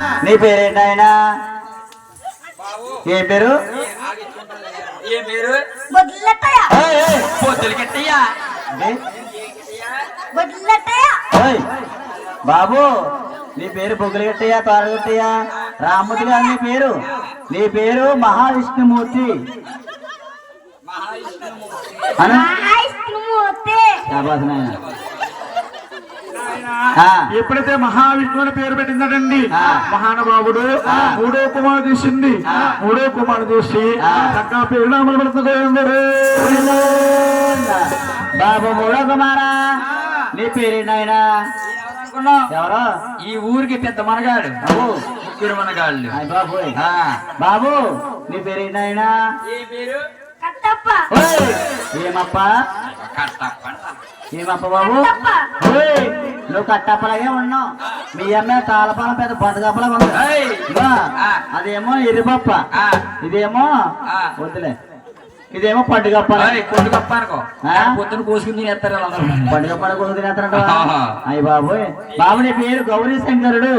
నీ పేరేంటి ఆయన ఏ పేరు? ఏ పేరు? పొద్దులు కెట్టయ్యా బాబు నీ పేరు బొగ్గులు గట్టయ్యా తోరగట్టయ్యా రామ్మూర్తి గారు నీ పేరు. నీ పేరు మహావిష్ణుమూర్తి. మహావిష్ణుమూర్తి. ఎప్పుడైతే మహావిష్ణువు అని పేరు పెట్టిందటండి ఆ. మహానుభావుడు. మూడో కుమారు చూసింది. ఆ. మూడో కుమారు చూసి ఆ. చక్కగా పేరునామలు పెడుతుంది బాబు మూడో కుమారా? నీ పేరేంటి ఆయన ఎవరు? ఈ ఊరికి పెద్ద మనగాడు. బాబు. ముగ్గురు మనగాళ్ళు. ఆ. బాబు నీ పేరేంటి ఆయన ఏ పేరు? కట్టప్ప. ఓయ్, ఏమప్ప? కట్టప్ప. ఏమప్ప బాబు? నువ్వు కట్టప్పలాగే ఉన్నావు. మీ అమ్మాయి తాళపాలం పెద్ద బతకప్పలా ఉంది. అదేమో ఎర్రిపప్ప. ఆ. ఇదేమో. వద్దులే. ఇదేమో పండుగప్పల. ఏయ్, కొట్టు గొప్ప అనుకో? పొద్దున కోసుకుని తినేస్తారు తినేస్తారంట. అయ్య బాబోయ్. బాబు నీ పేరు గౌరీ శంకరుడు.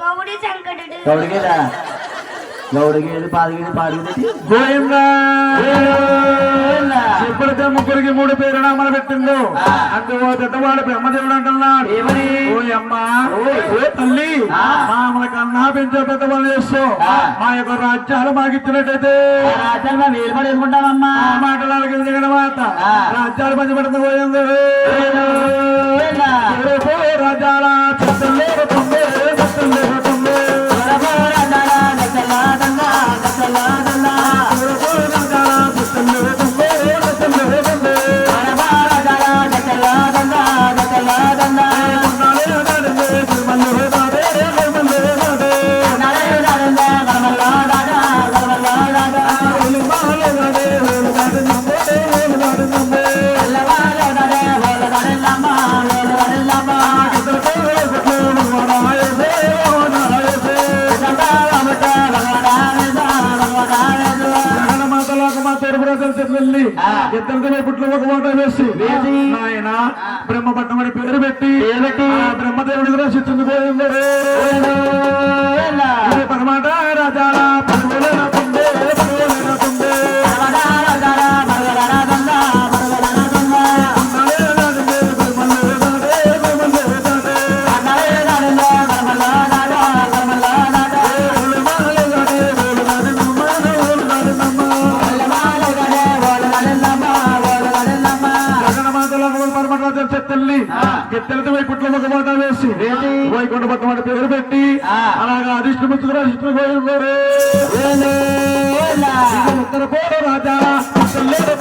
గౌడి శంకరుడు. గౌడిగేదా గౌడిగేది పాదగేది పాదగేది గోవిందా ఎప్పుడైతే ముగ్గురికి మూడు పేరునామాలు పెట్టిందో ఆ. అందులో పెద్దవాడు బ్రహ్మదేవుడు అంటున్నాడు? ఓ అమ్మ. ఓ తల్లి. మామల కన్నా పెంచే పెద్దవాళ్ళు చేస్తావు ఆ. మా యొక్క రాజ్యాలు మాకు ఇచ్చినట్టయితే రాజ్యాలు మేము వేలు పడేసుకుంటామమ్మా ఆ మాటలు అడిగిన తర్వాత. రాజ్యాలు పంచి పెడుతూ బ్రదర్ చెల్లెల్ని. ఇద్దరితో పుట్టిన ఒక మాట వేసి. నాయన బ్రహ్మపట్నం అని పేరు పెట్టి బ్రహ్మదేవుడి కూడా చిత్తుంది పోయింది పరమాట రాజాల ఎత్తెలతో వైకుంఠ మాట వేసి. వైకుంఠ అని పేరు పెట్టి. అలాగా అధిష్ఠితులు పోయింది ఏలేలా. ఉత్తర పోరు రాజా చెల్లెలు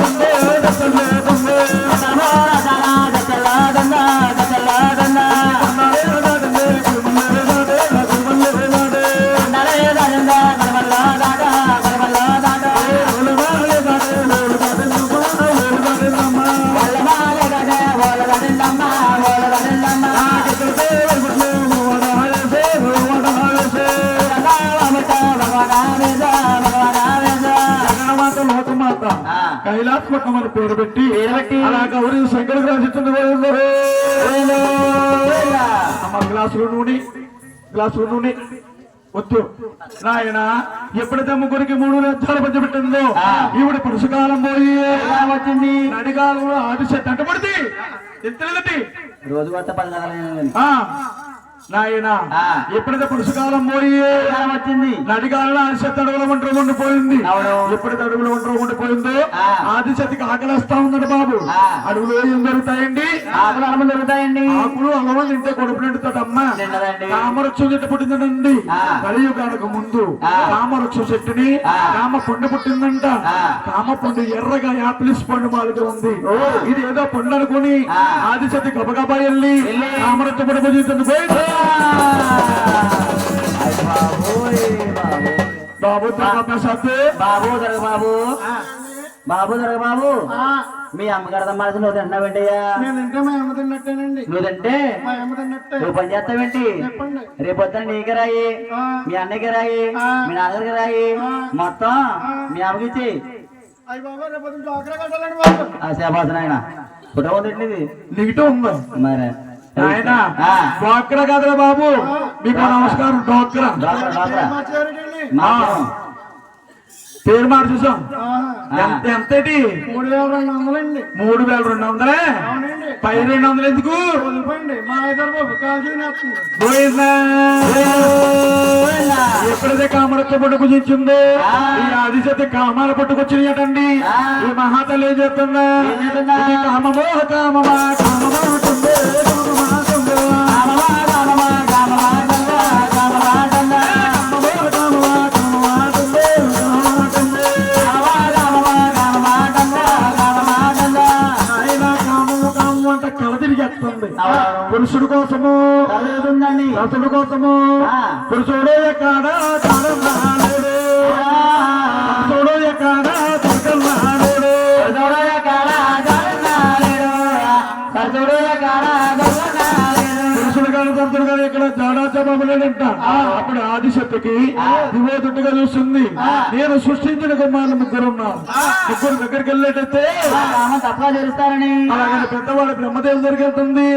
జగన్మాత లోకమాత ఆ. కైలాస పట్నం అని పేరు పెట్టి. అలా గౌరీ శంకర్ రాసిస్తుంది. అమ్మ గ్లాసులు నూనె. గ్లాసులు నూనె. వద్దు. నాయన ఎప్పుడైతే ముగ్గురికి మూడు లక్షలు పంచబెట్టిందో ఆ. ఈవిడ పురుషకాలం పోయి వచ్చింది? నడిగాలు ఆది చెట్టు అంటపడితే ఎత్తలేదటి రోజు కొత్త పది నాయన. ఎప్పుడైతే పురుషకాలం పోయి వచ్చింది నడిగాలలో ఆదిశక్తి అడుగుల ఒంటరి ఉండిపోయింది. ఎప్పుడైతే అడుగులు ఒంటరి ఉండిపోయిందో ఆ. ఆదిశక్తికి ఆకలిస్తా ఉందండి బాబు. అడుగులు ఏం జరుగుతాయండి ఆకులు అలమలు దొరుకుతాయండి ఆకులు అలవలు తింటే కొడుపు నిండుతాడమ్మా చెట్టు పుట్టిందండి ఆ. కలియుగానికి ముందు ఆ. కామవృక్షం చెట్టుని. కామ పండు పుట్టిందంట. కామ పండు ఎర్రగా యాపిల్స్ పండు మాలుగా ఉంది ఇది ఏదో పండు అనుకుని ఆ. ఆదిశక్తి గబగబా వెళ్ళి. కామరక్ష పడి జీవితం బాబు ప్రసాద్ బాబు దొరక బాబు. బాబు దొరక బాబు. మీ అమ్మగారితో మనసు నువ్వు తింటున్నావు ఏంటయ్యా నేను తింటే మా అమ్మ తిన్నట్టేనండి. నువ్వు తింటే? మా అమ్మ తిన్నట్టే. నువ్వు పని చేస్తావేంటి. రేపు పొద్దున నీకే రాయి. మీ అన్నయ్యకి రాయి. మీ నాన్నగారికి రాయి. మొత్తం మీ అమ్మకి ఇచ్చి. అయ్యి బాబా రేపు పొద్దున్న డ్వాక్రా కట్టాలండి బాబు. ఆ శేపాసన ఆయన ఫోటో ఉంది నెగిటివ్ ఉందా. మరి ఆయన ఆ. డోక్రా కదరా బాబు. మీకు నమస్కారం మా పేరు మార్చేసాం ఆ. ఎంత ఎంతటి? మూడు వేల రెండు వందలండి. మూడు వేల రెండు వందలే? పై రెండు వందలు ఎందుకు? ఎప్పుడైతే కామరత్వ పట్టు కుజించిందో ఈ ఆదిశక్తి కామాల పట్టుకొచ్చినటండి ఆ. ఈ మహాతల్లి ఏం? ఇది కామమో కామమా? కామమా పురుషుడు కోసము రసుడు కోసము. పురుషుడు ఎక్కడ జవాబులేడంట అప్పుడు ఆదిశక్తికి దివోదుట్టుగా చూస్తుంది. నేను సృష్టించిన కుమారులు ముగ్గురు ఉన్నారు ముగ్గురు దగ్గరికి వెళ్ళేటైతే తప్పగా అలాగే పెద్దవాడు బ్రహ్మదేవుల దగ్గరికి వెళ్తుంది.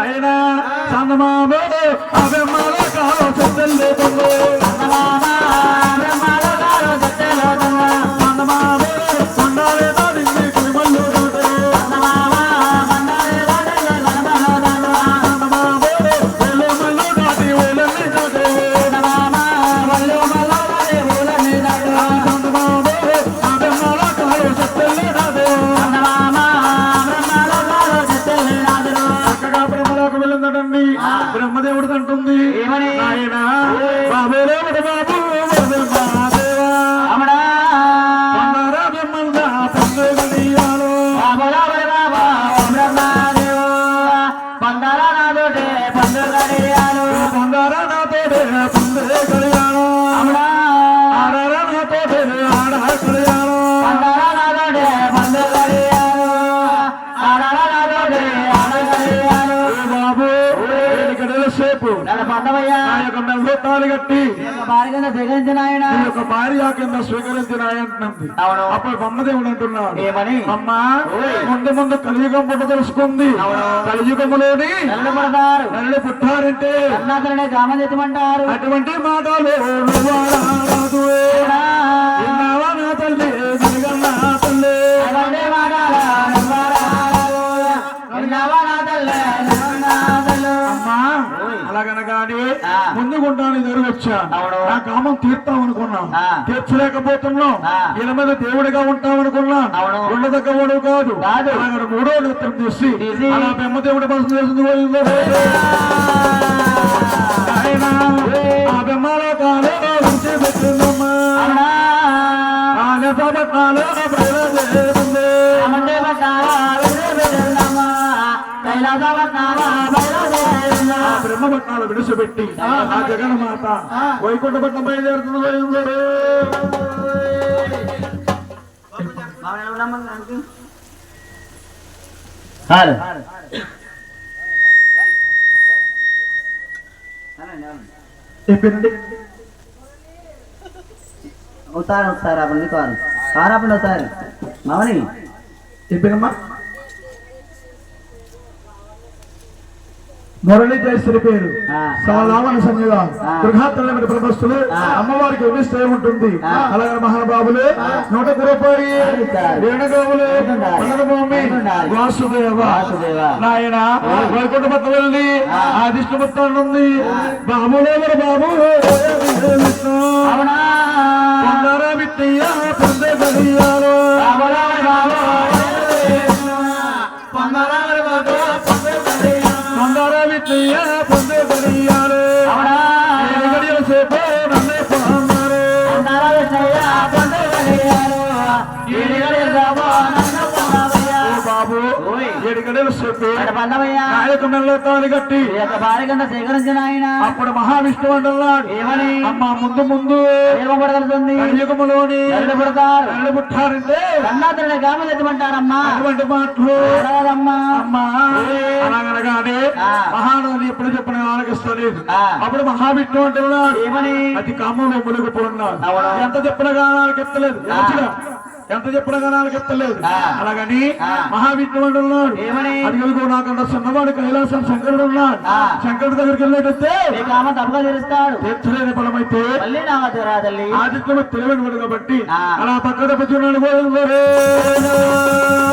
ఆయన బ్రహ్మలో కాలం బ్రహ్మంగా భార్య కింద స్వీకరించిన అవును. అప్పుడు బొమ్మదేవుడు అంటున్నాడు. ఏమని? అమ్మా. ముందు ముందు కలియుగం పుట్ట తెలుసుకుంది. నన్ను పడతారు. నల్లి పుట్టారంటే అన్నాతనే గ్రామం తెచ్చమంటారు అటువంటి మాటలు వచ్చా అవును. నా కామం తీర్తాం అనుకున్నాం. తీర్చలేకపోతున్నాం. ఈయన మీద దేవుడిగా ఉంటాం అనుకున్నాం. ఉండదగ్గవాడు కాదు మూడో నేత్రం తీసి. అలా బెమ్మదేవుడి మనసు చేసింది పోయిందో ఆయన ఆ బెమ్మలో కాలో బ్రహ్మపట్నాలు విడిచిపెట్టి ఆ జగన్మాత వైకుంఠపట్నం బయలుదేరుతుంది. చెప్పింది ఒకసారి ఒకసారి ఆపండి కారు కారు ఆపండి ఒకసారి. మామని చెప్పినమ్మా. మురళి జయశ్రీ పేరు. సాలావన సన్నిధ ప్రభస్తులు ఆ. అమ్మవారికి వినిస్తే ఉంటుంది. అలాగే మహానుభావులు నూట రూపాయి ఇస్తారు. వేణుగోవులు ఉండాలి. వాసుదేవ. నాయన వైకుంఠపట్నం వెళ్ళి ఆ. దిష్టిపత్రం ఉంది బాబులేవరు బాబు విష్ణు అవునా పొందర విత్తయ్య పొందే బలియాలు సేపు ఇక్కడ పొందవయ్యా. నాయక మెల్ల తాలి కట్టి ఈ యొక్క భార్య కింద స్వీకరించిన ఆయన. అప్పుడు మహావిష్ణువు అంటున్నాడు ఏమని? అమ్మ ముందు ముందు ఏమపడగలుగుతుంది కలియుగములోని ఎల్లు పుడతారు. కళ్ళు పుట్టారంటే కన్నాతరుడి గ్రామం ఎత్తమంటారమ్మా. అటువంటి మాటలు. అడగదమ్మా అమ్మా. అలాగనగానే ఆ. మహానది ఎప్పుడు చెప్పిన ఆలకిస్తలేదు. అప్పుడు మహావిష్ణువు అంటున్నాడు ఏమని? అది కామంలో మునిగిపోన్నాడు. ఎంత చెప్పినా కానీ ఎంత చెప్పినా కానీ వాళ్ళకి ఎత్తలేదు. అలాగని. మహావిష్ణువుడు ఉన్నాడు? అదిగో నాకన్నా చిన్నవాడు కైలాసం శంకరుడు ఉన్నాడు. శంకరుడి దగ్గరికి వెళ్ళేటస్తే తప్పగా తీరుస్తాడు తీర్చలేని తల్లి ఆదిత్యుడు తెలివైన వాడు కాబట్టి. అలా పక్క తప్పుచున్నాడు నాయనా ఓ రా విష్ణులోక